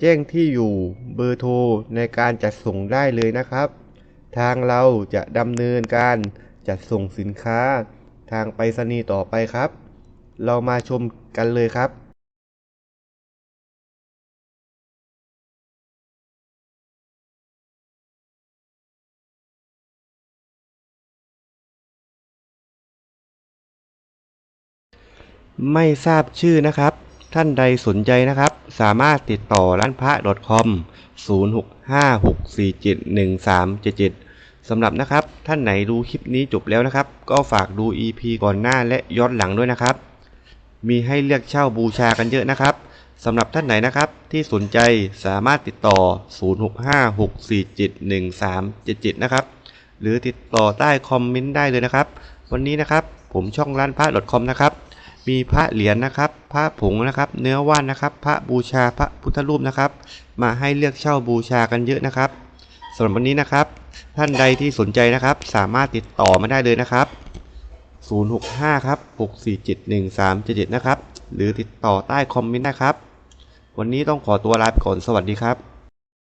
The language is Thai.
แจ้งที่อยู่เบอร์โทรในการจัดส่งได้เลยนะครับ ทางเราจะดำเนินการจัดส่งสินค้า ทางไปรษณีย์ต่อไปครับ เรามาชมกันเลยครับไม่ทราบชื่อนะครับ ท่านใดสนใจนะครับ สามารถติดต่อร้านพระ .com 0656471377 สำหรับนะครับ ท่านไหนดูคลิปนี้จบแล้วนะครับ ก็ฝากดู EP ก่อนหน้าและย้อนหลังด้วยนะครับ มีให้เลือกเช่าบูชากันเยอะนะครับสำหรับท่านไหนนะครับที่สนใจสามารถติดต่อ 0656471377 นะครับ หรือติดต่อใต้คอมเมนต์ได้เลยนะครับ วันนี้นะครับผมช่องร้านพระ .com นะครับ มีพระเหรียญนะครับ พระผงนะครับ เนื้อว่านนะครับ พระบูชาพระพุทธรูปนะครับ มาให้เลือกเช่าบูชากันเยอะนะครับสำหรับวันนี้นะครับ ท่านใดที่สนใจนะครับ สามารถติดต่อมาได้เลยนะครับ 065 ครับ 6471377 นะครับ หรือติดต่อใต้คอมเมนต์นะครับ วันนี้ต้องขอตัวลาไปก่อนสวัสดีครับ